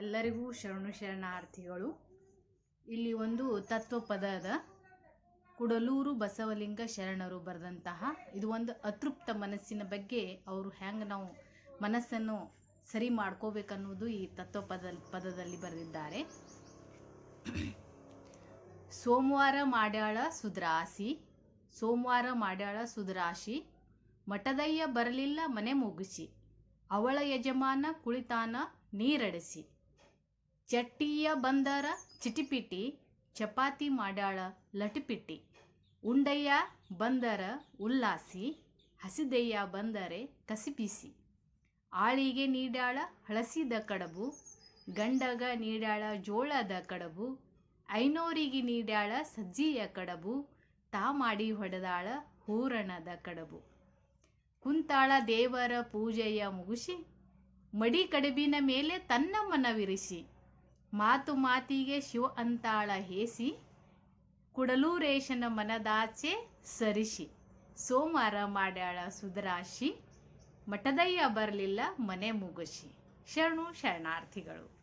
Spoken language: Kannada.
ಎಲ್ಲರಿಗೂ ಶರಣು ಶರಣಾರ್ಥಿಗಳು. ಇಲ್ಲಿ ಒಂದು ತತ್ವ ಅದ ಕುಡಲೂರು ಬಸವಲಿಂಗ ಶರಣರು ಬರೆದಂತಹ, ಇದು ಒಂದು ಅತೃಪ್ತ ಮನಸ್ಸಿನ ಬಗ್ಗೆ ಅವರು ಹೆಂಗೆ ನಾವು ಮನಸ್ಸನ್ನು ಸರಿ ಮಾಡ್ಕೋಬೇಕನ್ನುವುದು ಈ ತತ್ವ ಪದ ಪದದಲ್ಲಿ ಬರೆದಿದ್ದಾರೆ. ಸೋಮವಾರ ಮಾಡ್ಯಾಳ ಸುದ್ರಾಸಿ, ಸೋಮವಾರ ಮಾಡ್ಯಾಳ ಸುದ್ರಾಶಿ, ಮಠದಯ್ಯ ಬರಲಿಲ್ಲ ಮನೆ ಮುಗಿಸಿ, ಅವಳ ಯಜಮಾನ ಕುಳಿತಾನ ನೀರಡಿಸಿ. ಚಟ್ಟಿಯ ಬಂದರ ಚಿಟಿಪಿಟಿ, ಚಪಾತಿ ಮಾಡ್ಯಾಳ ಲಟಿಪಿಟಿ ಉಂಡಯ್ಯ ಬಂದರ ಉಲ್ಲಾಸಿ ಹಸಿದಯ್ಯ ಬಂದರೆ ಕಸಿಪಿಸಿ. ಆಳಿಗೆ ನೀಡ್ಯಾಳ ಹಳಸಿದ ಕಡಬು, ಗಂಡಗ ನೀಡ್ಯಾಳ ಜೋಳದ ಕಡಬು, ಐನೋರಿಗೆ ನೀಡ್ಯಾಳ ಸಜ್ಜಿಯ ಕಡಬು, ತಾ ಮಾಡಿ ಹೊಡೆದಾಳ ಹೂರಣದ ಕಡಬು. ಕುಂತಾಳ ದೇವರ ಪೂಜೆಯ ಮುಗಿಸಿ, ಮಡಿ ಕಡಬಿನ ಮೇಲೆ ತನ್ನ ಮನವಿರಿಸಿ ಮಾತು ಮಾತಿಗೆ ಶಿವ ಅಂತಾಳ ಹೇಸಿ, ಕುಡಲೂರೇಶನ ಮನದಾಚೆ ಸರಿಸಿ. ಸೋಮವಾರ ಮಾಡ್ಯಾಳ ಸುಧರಾಶಿ ಮಠದಯ್ಯ ಬರಲಿಲ್ಲ ಮನೆ ಮುಗಸಿ. ಶರಣು ಶರಣಾರ್ಥಿಗಳು.